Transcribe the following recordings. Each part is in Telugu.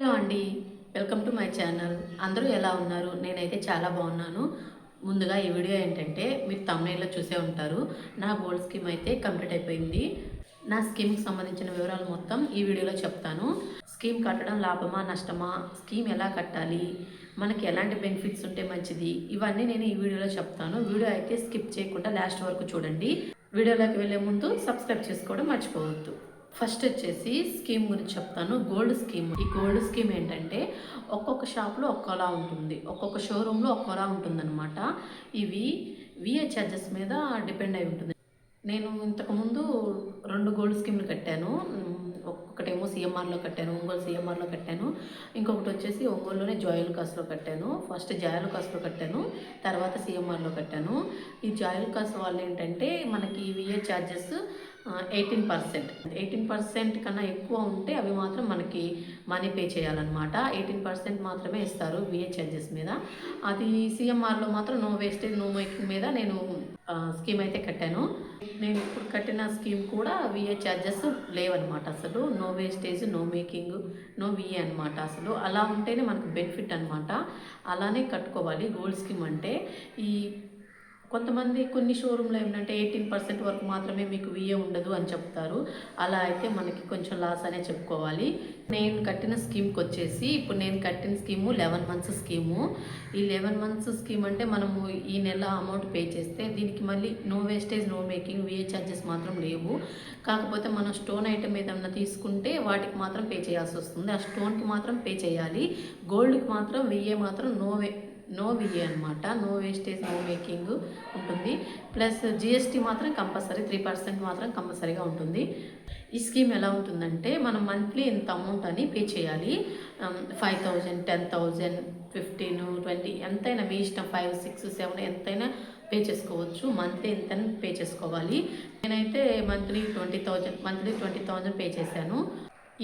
హలో అండి. Welcome to my channel. అందరూ ఎలా ఉన్నారు? నేనైతే చాలా బాగున్నాను. ముందుగా ఈ వీడియో ఏంటంటే మీరు తమిళలో చూసే ఉంటారు. నా గోల్డ్ స్కీమ్ అయితే కంప్లీట్ అయిపోయింది. నా స్కీమ్కి సంబంధించిన వివరాలు మొత్తం ఈ వీడియోలో చెప్తాను. స్కీమ్ కట్టడం లాభమా నష్టమా? స్కీమ్ ఎలా కట్టాలి? మనకి ఎలాంటి బెనిఫిట్స్ ఉంటే మంచిది? ఇవన్నీ నేను ఈ వీడియోలో చెప్తాను. వీడియో అయితే స్కిప్ చేయకుండా లాస్ట్ వరకు చూడండి. వీడియోలోకి వెళ్ళే ముందు సబ్స్క్రైబ్ చేసుకోవడం మర్చిపోవద్దు. ఫస్ట్ వచ్చేసి స్కీమ్ గురించి చెప్తాను. Gold scheme. ఈ గోల్డ్ స్కీమ్ ఏంటంటే ఒక్కొక్క షాప్లో ఒక్కోలా ఉంటుంది. ఒక్కొక్క షోరూంలో ఒక్కోలా ఉంటుందన్నమాట. ఇవి విఏ ఛార్జెస్ మీద డిపెండ్ అయి ఉంటుంది. నేను ఇంతకుముందు రెండు గోల్డ్ స్కీమ్లు కట్టాను. ఉమ్, ఒక్కటేమో సిఎంఆర్లో కట్టాను. ఒంగోలు సిఎంఆర్లో కట్టాను. ఇంకొకటి వచ్చేసి ఒంగోలులోనే జాయిల్ కాస్ట్లో కట్టాను. ఫస్ట్ జాయిల్ కాస్ట్లో కట్టాను. తర్వాత సిఎంఆర్లో కట్టాను. ఈ జాయిల్ కాస్ట్ వాళ్ళు ఏంటంటే మనకి VA charges eighteen percent eighteen percent కన్నా ఎక్కువ ఉంటే అవి మాత్రం మనకి మనీ పే చేయాలన్నమాట. ఎయిటీన్ పర్సెంట్ మాత్రమే ఇస్తారు విఏ చార్జెస్ మీద. అది సిఎంఆర్లో మాత్రం నో వేస్టేజ్ నో మేకింగ్ మీద నేను స్కీమ్ అయితే కట్టాను. నేను ఇప్పుడు కట్టిన స్కీమ్ కూడా విఏ ఛార్జెస్ లేవన్నమాట అసలు. No wastage no making no VA అనమాట అసలు. అలా ఉంటేనే మనకు బెనిఫిట్ అనమాట అలానే కట్టుకోవాలి. గోల్డ్ స్కీమ్ అంటే ఈ కొంతమంది కొన్ని షోరూంలో ఏంటంటే ఎయిటీన్ పర్సెంట్ వరకు మాత్రమే మీకు విఏ ఉండదు అని చెప్తారు. అలా అయితే మనకి కొంచెం లాస్ అనే చెప్పుకోవాలి. నేను కట్టిన స్కీమ్కి వచ్చేసి ఇప్పుడు నేను కట్టిన స్కీము లెవెన్ మంత్స్ స్కీము ఈ లెవెన్ మంత్స్ స్కీమ్ అంటే మనము ఈ నెల అమౌంట్ పే చేస్తే దీనికి మళ్ళీ no wastage no making VA charges మాత్రం లేవు. కాకపోతే మనం స్టోన్ ఐటమ్ ఏదన్నా తీసుకుంటే వాటికి మాత్రం పే చేయాల్సి వస్తుంది. ఆ స్టోన్కి మాత్రం పే చేయాలి. గోల్డ్కి మాత్రం విఏ మాత్రం నో వే నో విఏ అనమాట నో వేస్టేజ్ నో మేకింగ్ ఉంటుంది. ప్లస్ జిఎస్టీ మాత్రం కంపల్సరీ త్రీ పర్సెంట్ మాత్రం కంపల్సరీగా ఉంటుంది. ఈ స్కీమ్ ఎలా ఉంటుందంటే మనం మంత్లీ ఇంత అమౌంట్ అని పే చేయాలి. Five thousand ten thousand fifteen twenty ఎంతైనా మీ ఇష్టం ఫైవ్ సిక్స్ సెవెన్ ఎంతైనా పే చేసుకోవచ్చు. మంత్లీ ఎంత పే చేసుకోవాలి. నేనైతే monthly twenty thousand monthly twenty thousand pay చేశాను.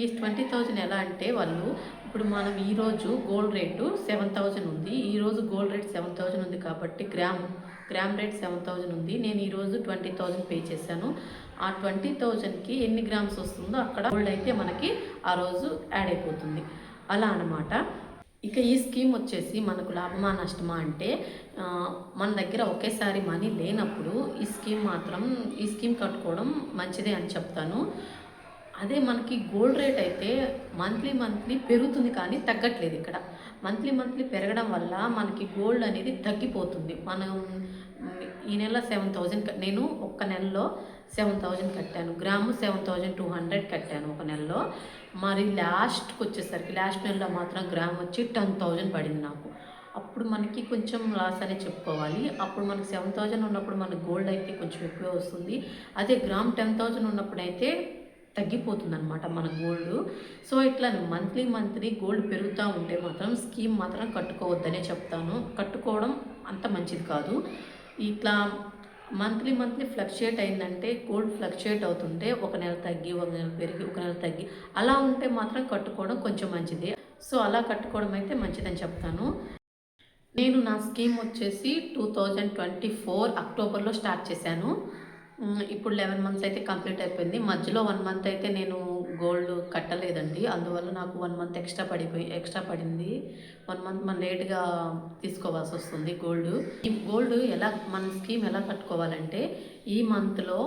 ఈ ట్వంటీ థౌజండ్ ఎలా అంటే వాళ్ళు ఇప్పుడు మనం ఈరోజు గోల్డ్ రేటు సెవెన్ థౌజండ్ ఉంది. ఈరోజు గోల్డ్ రేట్ సెవెన్ థౌజండ్ ఉంది కాబట్టి gram gram rate seven thousand ఉంది. నేను ఈరోజు ట్వంటీ థౌజండ్ పే చేశాను. ఆ ట్వంటీ థౌజండ్కి ఎన్ని గ్రామ్స్ వస్తుందో అక్కడ గోల్డ్ అయితే మనకి ఆ రోజు యాడ్ అయిపోతుంది. అలా అనమాట ఇక ఈ స్కీమ్ వచ్చేసి మనకు లాభమా నష్టమా అంటే మన దగ్గర ఒకేసారి మనీ లేనప్పుడు ఈ స్కీమ్ మాత్రం ఈ స్కీమ్ కట్టుకోవడం మంచిదే అని చెప్తాను. అదే మనకి గోల్డ్ రేట్ అయితే మంత్లీ మంత్లీ పెరుగుతుంది కానీ తగ్గట్లేదు ఇక్కడ. మంత్లీ మంత్లీ పెరగడం వల్ల మనకి గోల్డ్ అనేది తగ్గిపోతుంది. మనం ఈ నెల సెవెన్ థౌజండ్ నేను ఒక్క నెలలో సెవెన్ థౌజండ్ కట్టాను. Gram seven thousand two hundred కట్టాను ఒక నెలలో. మరి లాస్ట్కి వచ్చేసరికి లాస్ట్ నెలలో మాత్రం గ్రామ్ వచ్చి టెన్ థౌజండ్ పడింది నాకు. అప్పుడు మనకి కొంచెం లాస్ అనే చెప్పుకోవాలి. అప్పుడు మనకి సెవెన్ థౌజండ్ ఉన్నప్పుడు మనకి గోల్డ్ అయితే కొంచెం ఎక్కువే వస్తుంది. అదే గ్రామ్ టెన్ థౌజండ్ ఉన్నప్పుడు అయితే తగ్గిపోతుంది అనమాట మన గోల్డ్. సో ఇట్లా మంత్లీ మంత్లీ గోల్డ్ పెరుగుతూ ఉంటే మాత్రం స్కీమ్ మాత్రం కట్టుకోవద్దనే చెప్తాను. కట్టుకోవడం అంత మంచిది కాదు. ఇట్లా మంత్లీ మంత్లీ ఫ్లక్చుయేట్ అయిందంటే గోల్డ్ ఫ్లక్చుయేట్ అవుతుంటే ఒక నెల తగ్గి ఒక నెల పెరిగి ఒక నెల తగ్గి అలా ఉంటే మాత్రం కట్టుకోవడం కొంచెం మంచిదే. సో అలా కట్టుకోవడం అయితే మంచిదని చెప్తాను. నేను నా స్కీమ్ వచ్చేసి టూ థౌజండ్ ట్వంటీ ఫోర్ అక్టోబర్లో స్టార్ట్ చేశాను. ఇప్పుడు లెవెన్ మంత్స్ అయితే కంప్లీట్ అయిపోయింది. మధ్యలో వన్ మంత్ అయితే నేను గోల్డ్ కట్టలేదండి. అందువల్ల నాకు వన్ మంత్ ఎక్స్ట్రా పడిపోయి ఎక్స్ట్రా పడింది. వన్ మంత్ మనం లేట్గా తీసుకోవాల్సి వస్తుంది గోల్డ్. ఈ గోల్డ్ ఎలా మన స్కీమ్ ఎలా కట్టుకోవాలంటే ఈ మంత్లో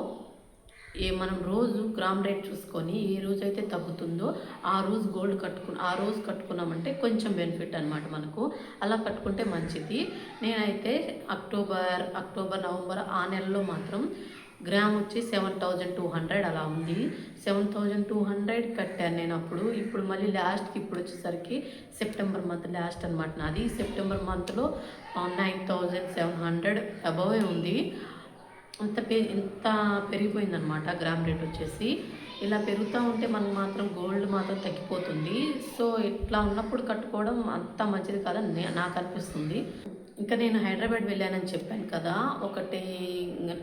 ఏ మనం రోజు గ్రామ్ రేట్ చూసుకొని ఏ రోజు అయితే తగ్గుతుందో ఆ రోజు గోల్డ్ కట్టుకుని ఆ రోజు కట్టుకున్నామంటే కొంచెం బెనిఫిట్ అనమాట మనకు. అలా కట్టుకుంటే మంచిది. నేనైతే అక్టోబర్ అక్టోబర్ నవంబర్ ఆ నెలలో మాత్రం గ్రామ్ వచ్చి సెవెన్ థౌజండ్ టూ హండ్రెడ్ అలా ఉంది. సెవెన్ థౌజండ్ టూ హండ్రెడ్ కట్టాను నేను అప్పుడు. ఇప్పుడు మళ్ళీ లాస్ట్కి ఇప్పుడు వచ్చేసరికి సెప్టెంబర్ మంత్ లాస్ట్ అనమాట నాది. సెప్టెంబర్ మంత్లో nine thousand seven hundred above ఉంది. అంత పె ఇంత పెరిగిపోయిందనమాట గ్రామ్ రేట్ వచ్చేసి. ఇలా పెరుగుతూ ఉంటే మనకు మాత్రం గోల్డ్ మాత్రం తగ్గిపోతుంది. సో ఇట్లా ఉన్నప్పుడు కట్టుకోవడం అంత మంచిది కాదని నాకు అనిపిస్తుంది. ఇంకా నేను హైదరాబాద్ వెళ్ళానని చెప్పాను కదా ఒకటి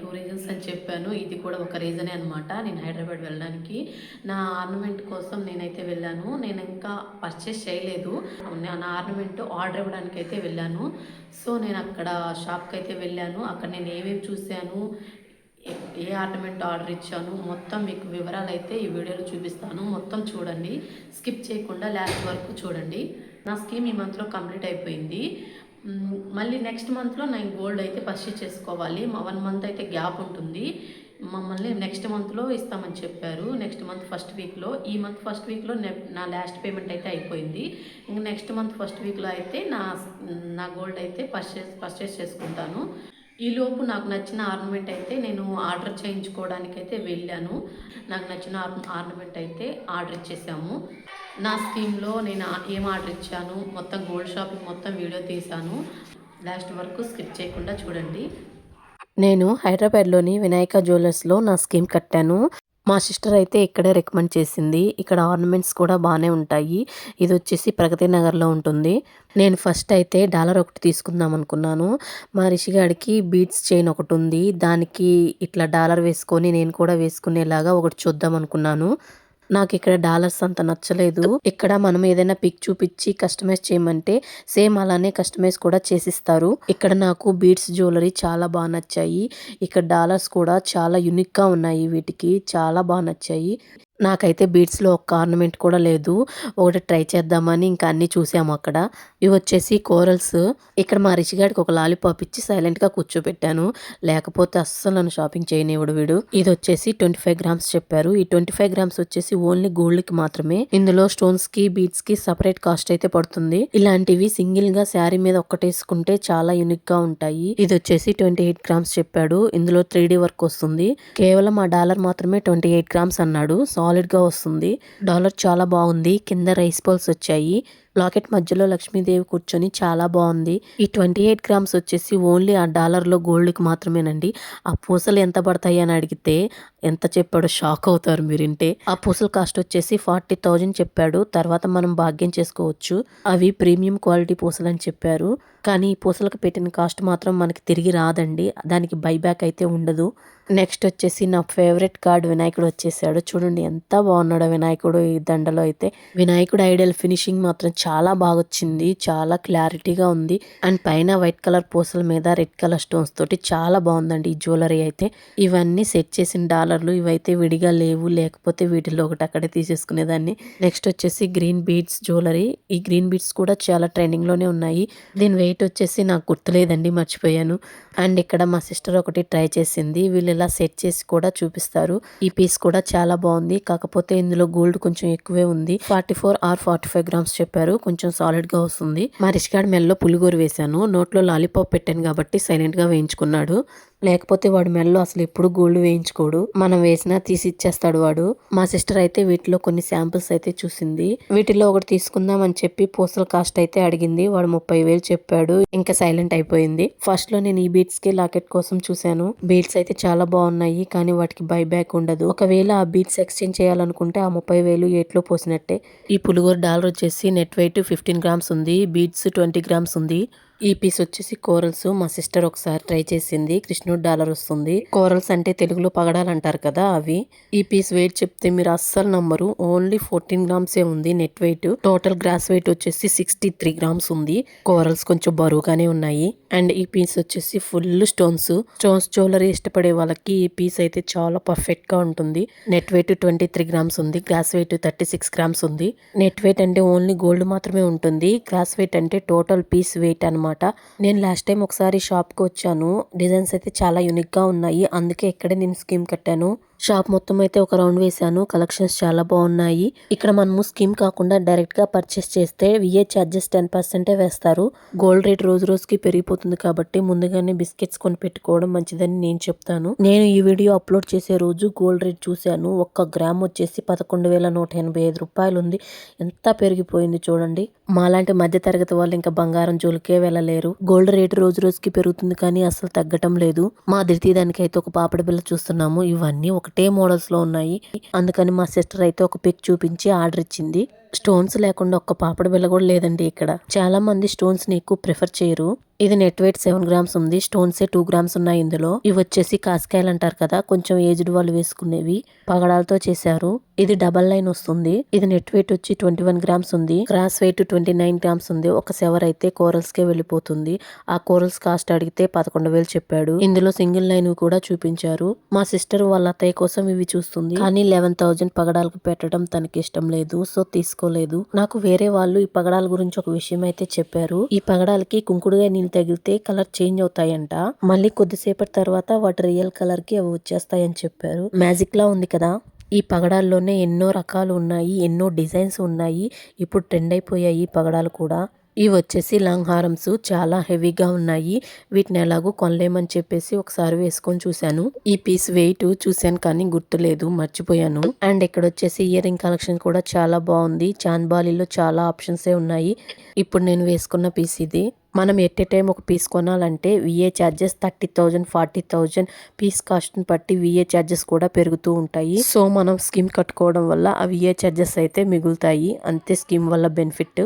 టూ రీజన్స్ అని చెప్పాను. ఇది కూడా ఒక రీజనే అనమాట నేను హైదరాబాద్ వెళ్ళడానికి నా ఆర్నమెంట్ కోసం నేనైతే వెళ్ళాను. నేను ఇంకా పర్చేస్ చేయలేదు. నా ఆర్నమెంట్ ఆర్డర్ ఇవ్వడానికి అయితే వెళ్ళాను. సో నేను అక్కడ షాప్కి అయితే వెళ్ళాను. అక్కడ నేను ఏమేమి చూశాను ఏ- ఆర్నమెంట్ ఆర్డర్ ఇచ్చాను మొత్తం మీకు వివరాలు అయితే ఈ వీడియోలో చూపిస్తాను. మొత్తం చూడండి. స్కిప్ చేయకుండా లాస్ట్ వరకు చూడండి. నా స్కీమ్ ఈ మంత్లో కంప్లీట్ అయిపోయింది. మళ్ళీ నెక్స్ట్ మంత్లో నేను గోల్డ్ అయితే పర్చేజ్ చేసుకోవాలి. మా వన్ మంత్ అయితే గ్యాప్ ఉంటుంది. మమ్మల్ని నెక్స్ట్ మంత్లో ఇస్తామని చెప్పారు. నెక్స్ట్ మంత్ ఫస్ట్ వీక్లో ఈ మంత్ ఫస్ట్ వీక్లో నా లాస్ట్ పేమెంట్ అయితే అయిపోయింది. ఇంక నెక్స్ట్ మంత్ ఫస్ట్ వీక్లో అయితే నా నా గోల్డ్ అయితే పర్చేస్ పర్చేస్ చేసుకుంటాను. ఈలోపు నాకు నచ్చిన ఆర్నమెంట్ అయితే నేను ఆర్డర్ చేయించుకోవడానికి అయితే వెళ్ళాను. నాకు నచ్చిన ఆర్నమెంట్ అయితే ఆర్డర్ ఇచ్చేసాము నా స్కీమ్లో నేను ఆ- ఏం ఆర్డర్ ఇచ్చాను మొత్తం గోల్డ్ షాపింగ్ మొత్తం వీడియో తీశాను. లాస్ట్ వరకు స్కిప్ చేయకుండా చూడండి. నేను హైదరాబాద్లోని వినాయక జ్యువెలర్స్లో నా స్కీమ్ కట్టాను. మా సిస్టర్ అయితే ఇక్కడే రికమెండ్ చేసింది. ఇక్కడ ఆర్నమెంట్స్ కూడా బాగానే ఉంటాయి. ఇది వచ్చేసి ప్రగతి నగర్లో ఉంటుంది. నేను ఫస్ట్ అయితే డాలర్ ఒకటి తీసుకుందాం అనుకున్నాను. మా రిషిగాడికి బీడ్స్ చైన్ ఒకటి ఉంది. దానికి ఇట్లా డాలర్ వేసుకొని నేను కూడా వేసుకునేలాగా ఒకటి చూద్దాం అనుకున్నాను. నాకు ఇక్కడ డాలర్స్ అంత నచ్చలేదు. ఇక్కడ మనం ఏదైనా పిక్ చూపించి కస్టమైజ్ చేయమంటే సేమ్ అలానే కస్టమైజ్ కూడా చేసిస్తారు. ఇక్కడ నాకు బీడ్స్ జ్యువెలరీ చాలా బాగా నచ్చాయి. ఇక్కడ డాలర్స్ కూడా చాలా యూనిక్గా ఉన్నాయి వీటికి. చాలా బాగా నచ్చాయి. నాకైతే బీడ్స్లో ఒక ఒక్క ఆర్నమెంట్ కూడా లేదు. ఒకటి ట్రై చేద్దామని ఇంకా అన్ని చూసాము అక్కడ. ఇవి వచ్చేసి కోరల్స్ ఇక్కడ మా రిషిగాడికి ఒక లాలీపాప్ ఇచ్చి సైలెంట్గా కూర్చోబెట్టాను. లేకపోతే అస్సలు నన్ను షాపింగ్ చేయనివ్వడు వీడు. ఇది వచ్చేసి ట్వంటీ ఫైవ్ గ్రామ్స్ చెప్పారు. ఈ ట్వంటీ ఫైవ్ గ్రామ్స్ వచ్చేసి ఓన్లీ గోల్డ్కి మాత్రమే. ఇందులో స్టోన్స్కి కి సపరేట్ కాస్ట్ అయితే పడుతుంది. ఇలాంటివి సింగిల్గా శారీ మీద ఒక్కటేసుకుంటే చాలా యూనిక్గా ఉంటాయి. ఇది వచ్చేసి ట్వంటీ ఎయిట్ గ్రామ్స్ చెప్పాడు. ఇందులో త్రీ వర్క్ వస్తుంది. కేవలం ఆ డాలర్ మాత్రమే ట్వంటీ ఎయిట్ గ్రామ్స్ అన్నాడు. సో గా వస్తుంది. డాలర్ చాలా బాగుంది. కింద రైస్ బాల్స్ వచ్చాయి. లాకెట్ మధ్యలో లక్ష్మీదేవి కూర్చొని చాలా బాగుంది. ఈ ట్వంటీ ఎయిట్ గ్రామ్స్ వచ్చేసి ఓన్లీ ఆ డాలర్లో గోల్డ్కి మాత్రమేనండి. ఆ పూసలు ఎంత పడతాయి అని అడిగితే ఎంత చెప్పాడో షాక్ అవుతారు మీరింటే ఆ పూసల కాస్ట్ వచ్చేసి ఫార్టీ థౌజండ్ చెప్పాడు. తర్వాత మనం భాగ్యం చేసుకోవచ్చు. అవి ప్రీమియం క్వాలిటీ పూసలు అని చెప్పారు. కానీ ఈ పూసలకు పెట్టిన కాస్ట్ మాత్రం మనకి తిరిగి రాదండి. దానికి బైబ్యాక్ అయితే ఉండదు. నెక్స్ట్ వచ్చేసి నా ఫేవరెట్ కార్డ్ వినాయకుడు వచ్చేసాడు. చూడండి ఎంత బాగున్నాడో వినాయకుడు ఈ దండలో అయితే. వినాయకుడు ఐడియల్ ఫినిషింగ్ మాత్రం చాలా బాగా వచ్చింది చాలా క్లారిటీగా ఉంది. అండ్ పైన వైట్ కలర్ పూసల మీద రెడ్ కలర్ స్టోన్స్ తోటి చాలా బాగుందండి ఈ జ్యువెలరీ అయితే. ఇవన్నీ సెట్ చేసిన డాలర్లు ఇవైతే విడిగా లేవు. లేకపోతే వీటిలో ఒకటి అక్కడే తీసేసుకునేదాన్ని. నెక్స్ట్ వచ్చేసి గ్రీన్ బీడ్స్ జ్యువెలరీ. ఈ గ్రీన్ బీడ్స్ కూడా చాలా ట్రెండింగ్లోనే ఉన్నాయి. దీని వెయిట్ వచ్చేసి నాకు గుర్తులేదండి మర్చిపోయాను. అండ్ ఇక్కడ మా సిస్టర్ ఒకటి ట్రై చేసింది. వీళ్ళు ఇలా సెట్ చేసి కూడా చూపిస్తారు. ఈ పీస్ కూడా చాలా బాగుంది. కాకపోతే ఇందులో గోల్డ్ కొంచెం ఎక్కువే ఉంది. Forty four or forty five grams చెప్పారు. కొంచెం సాలిడ్గా వస్తుంది. మా రిష్గాడ్ మెల్లో పులిగోరు వేశాను. నోట్లో లాలీపాప్ పెట్టాను కాబట్టి సైలెంట్గా వేయించుకున్నాడు. లేకపోతే వాడు మెల్లో అసలు ఎప్పుడు గోల్డ్ వేయించుకోడు. మనం వేసినా తీసి ఇచ్చేస్తాడు వాడు. మా సిస్టర్ అయితే వీటిలో కొన్ని శాంపిల్స్ అయితే చూసింది. వీటిలో ఒకటి తీసుకుందాం అని చెప్పి పూసల కాస్ట్ అయితే అడిగింది. వాడు ముప్పై వేలు చెప్పాడు. ఇంకా సైలెంట్ అయిపోయింది. ఫస్ట్లో నేను ఈ బీట్స్కి లాకెట్ కోసం చూశాను. బీట్స్ అయితే చాలా బాగున్నాయి కానీ వాటికి బై బ్యాక్ ఉండదు. ఒకవేళ ఆ బీట్స్ ఎక్స్చేంజ్ చేయాలనుకుంటే ఆ ముప్పై వేలు ఏట్లో పోసినట్టే. ఈ పులిగోర డాలర్ వచ్చేసి నెట్ వెయిట్ ఫిఫ్టీన్ గ్రామ్స్ ఉంది. బీట్స్ ట్వంటీ గ్రామ్స్ ఉంది. ఈ పీస్ వచ్చేసి కోరల్స్. మా సిస్టర్ ఒకసారి ట్రై చేసింది. కృష్ణుడు డాలర్ వస్తుంది. కోరల్స్ అంటే తెలుగులో పగడాలు అంటారు కదా అవి. ఈ పీస్ వెయిట్ చెప్తే మీరు అస్సలు నమ్మరు. ఓన్లీ ఫోర్టీన్ గ్రామ్స్ ఏ ఉంది. Net weight total gross weight వచ్చేసి సిక్స్టీ త్రీ గ్రామ్స్ ఉంది. కోరల్స్ కొంచెం బరువుగానే ఉన్నాయి. అండ్ ఈ పీస్ వచ్చేసి ఫుల్ స్టోన్స్ స్టోన్స్ జ్యువెలరీ ఇష్టపడే వాళ్ళకి ఈ పీస్ అయితే చాలా పర్ఫెక్ట్గా ఉంటుంది. Net weight twenty three grams ఉంది. Gross weight thirty six grams ఉంది. నెట్ వెయిట్ అంటే ఓన్లీ గోల్డ్ మాత్రమే ఉంటుంది. గ్రాస్ వెయిట్ అంటే టోటల్ పీస్ వెయిట్ అనమాట నేను లాస్ట్ టైం ఒకసారి షాప్కి వచ్చాను. డిజైన్స్ అయితే చాలా యూనిక్గా ఉన్నాయి. అందుకే ఇక్కడే నేను స్కీమ్ కట్టాను. షాప్ మొత్తం అయితే ఒక రౌండ్ వేశాను. కలెక్షన్స్ చాలా బాగున్నాయి. ఇక్కడ మనము స్కీమ్ కాకుండా డైరెక్ట్గా పర్చేస్ చేస్తే విఏ ఛార్జెస్ టెన్ పర్సెంటే వేస్తారు. గోల్డ్ రేట్ రోజు రోజుకి పెరిగిపోతుంది కాబట్టి ముందుగానే బిస్కెట్స్ కొని పెట్టుకోవడం మంచిదని నేను చెప్తాను. నేను ఈ వీడియో అప్లోడ్ చేసే రోజు గోల్డ్ రేట్ చూశాను. ఒక్క గ్రామ్ వచ్చేసి పదకొండు వేల నూట ఎనభై ఐదు రూపాయలు ఉంది. ఎంత పెరిగిపోయింది చూడండి. మాలాంటి మధ్య తరగతి వాళ్ళు ఇంకా బంగారం జోలికే వెళ్ళలేరు. గోల్డ్ రేటు రోజు రోజుకి పెరుగుతుంది కానీ అసలు తగ్గటం లేదు. మా ధృతి దానికైతే ఒక పాపడ బిల్ల చూస్తున్నాము. ఇవన్నీ ఒకటే మోడల్స్లో ఉన్నాయి. అందుకని మా సిస్టర్ అయితే ఒక పిక్ చూపించి ఆర్డర్ ఇచ్చింది. స్టోన్స్ లేకుండా ఒక్క పాపడ బిల్ల కూడా లేదండి ఇక్కడ. చాలా మంది స్టోన్స్ని ఎక్కువ ప్రిఫర్ చేయరు. ఇది నెట్ వెయిట్ సెవెన్ గ్రామ్స్ ఉంది. స్టోన్స్ టూ గ్రామ్స్ ఉన్నాయి ఇందులో. ఇవి వచ్చేసి కాస్కాయలు అంటారు కదా. కొంచెం ఏజ్డ్ వాళ్ళు వేసుకునేవి. పగడాలతో చేశారు. ఇది డబల్ లైన్ వస్తుంది. ఇది నెట్ వెయిట్ వచ్చి ట్వంటీ వన్ గ్రామ్స్ ఉంది. Gross weight twenty nine grams ఉంది. ఒక సెవర్ అయితే కోరల్స్ కే వెళ్ళిపోతుంది. ఆ కోరల్స్ కాస్ట్ అడిగితే పదకొండు వేలు చెప్పాడు. ఇందులో సింగిల్ లైన్ కూడా చూపించారు. మా సిస్టర్ వాళ్ళ అత్తయ్య కోసం ఇవి చూస్తుంది. కానీ లెవెన్ థౌజండ్ పగడాలకు పెట్టడం తనకి ఇష్టం లేదు. సో తీసుకోలేదు. నాకు వేరే వాళ్ళు ఈ పగడాల గురించి ఒక విషయం అయితే చెప్పారు. ఈ పగడాలకి కుంకుడుగా నీళ్ళు తగిలితే కలర్ చేంజ్ అవుతాయంట. మళ్ళీ కొద్దిసేపటి తర్వాత వాటి రియల్ కలర్కి అవి వచ్చేస్తాయని చెప్పారు. మ్యాజిక్ లా ఉంది కదా. ఈ పగడాల్లోనే ఎన్నో రకాలు ఉన్నాయి ఎన్నో డిజైన్స్ ఉన్నాయి. ఇప్పుడు ట్రెండ్ అయిపోయాయి ఈ పగడాలు కూడా. ఇవి వచ్చేసి లాంగ్ హారమ్స్ చాలా హెవీగా ఉన్నాయి. వీటిని ఎలాగో కొనలేమని చెప్పేసి ఒకసారి వేసుకొని చూశాను. ఈ పీస్ వెయిట్ చూశాను కానీ గుర్తులేదు మర్చిపోయాను. అండ్ ఇక్కడ వచ్చేసి ఇయర్ రింగ్ కలెక్షన్ కూడా చాలా బాగుంది. చాంద్బాలీలో చాలా ఆప్షన్సే ఉన్నాయి. ఇప్పుడు నేను వేసుకున్న పీస్ ఇది. మనం ఎట్ ఏ టైం ఒక పీస్ కొనాలంటే VA charges thirty thousand forty thousand piece కాస్ట్ని బట్టి విఏ ఛార్జెస్ కూడా పెరుగుతూ ఉంటాయి. సో మనం స్కీమ్ కట్టుకోవడం వల్ల ఆ విఏ ఛార్జెస్ అయితే మిగులుతాయి. అంతే స్కీమ్ వల్ల బెనిఫిట్.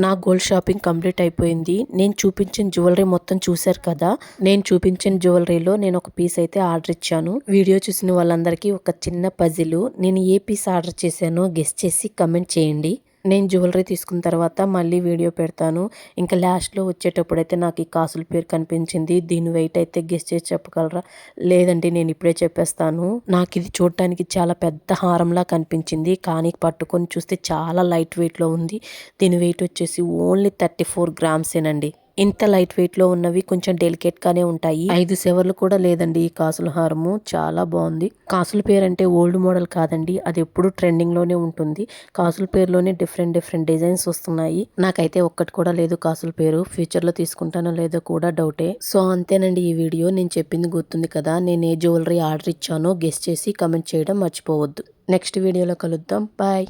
నా గోల్డ్ షాపింగ్ కంప్లీట్ అయిపోయింది. నేను చూపించిన జ్యువెలరీ మొత్తం చూశారు కదా? నేను చూపించిన జ్యువెలరీలో నేను ఒక పీస్ అయితే ఆర్డర్ ఇచ్చాను. వీడియో చూసిన వాళ్ళందరికీ ఒక చిన్న పజిల్ నేను ఏ పీస్ ఆర్డర్ చేశానో గెస్ట్ చేసి కమెంట్ చేయండి. నేను జ్యువెలరీ తీసుకున్న తర్వాత మళ్ళీ వీడియో పెడతాను. ఇంకా లాస్ట్లో వచ్చేటప్పుడు అయితే నాకు ఈ కాసుల పేరు కనిపించింది. దీని వెయిట్ అయితే గెస్ట్ చేసి చెప్పగలరా? లేదండి నేను ఇప్పుడే చెప్పేస్తాను. నాకు ఇది చూడటానికి చాలా పెద్ద హారంలా కనిపించింది. కానీ పట్టుకొని చూస్తే చాలా లైట్ వెయిట్లో ఉంది. దీని వెయిట్ వచ్చేసి ఓన్లీ థర్టీ ఫోర్ గ్రామ్సేనండి ఇంత లైట్ వెయిట్లో ఉన్నవి కొంచెం డెలికేట్ గానే ఉంటాయి. ఐదు సెవర్లు కూడా లేదండి ఈ కాసుల హారము. చాలా బాగుంది. కాసుల పేరు అంటే ఓల్డ్ మోడల్ కాదండి. అది ఎప్పుడు ట్రెండింగ్లోనే ఉంటుంది. కాసుల పేరులోనే డిఫరెంట్ డిఫరెంట్ డిజైన్స్ వస్తున్నాయి. నాకైతే ఒక్కటి కూడా లేదు కాసుల పేరు. ఫ్యూచర్లో తీసుకుంటానో లేదో కూడా డౌటే. సో అంతేనండి ఈ వీడియో. నేను చెప్పింది గుర్తుంది కదా. నేను ఏ జ్యువెలరీ ఆర్డర్ ఇచ్చానో గెస్ట్ చేసి కమెంట్ చేయడం మర్చిపోవద్దు. నెక్స్ట్ వీడియోలో కలుద్దాం. బాయ్.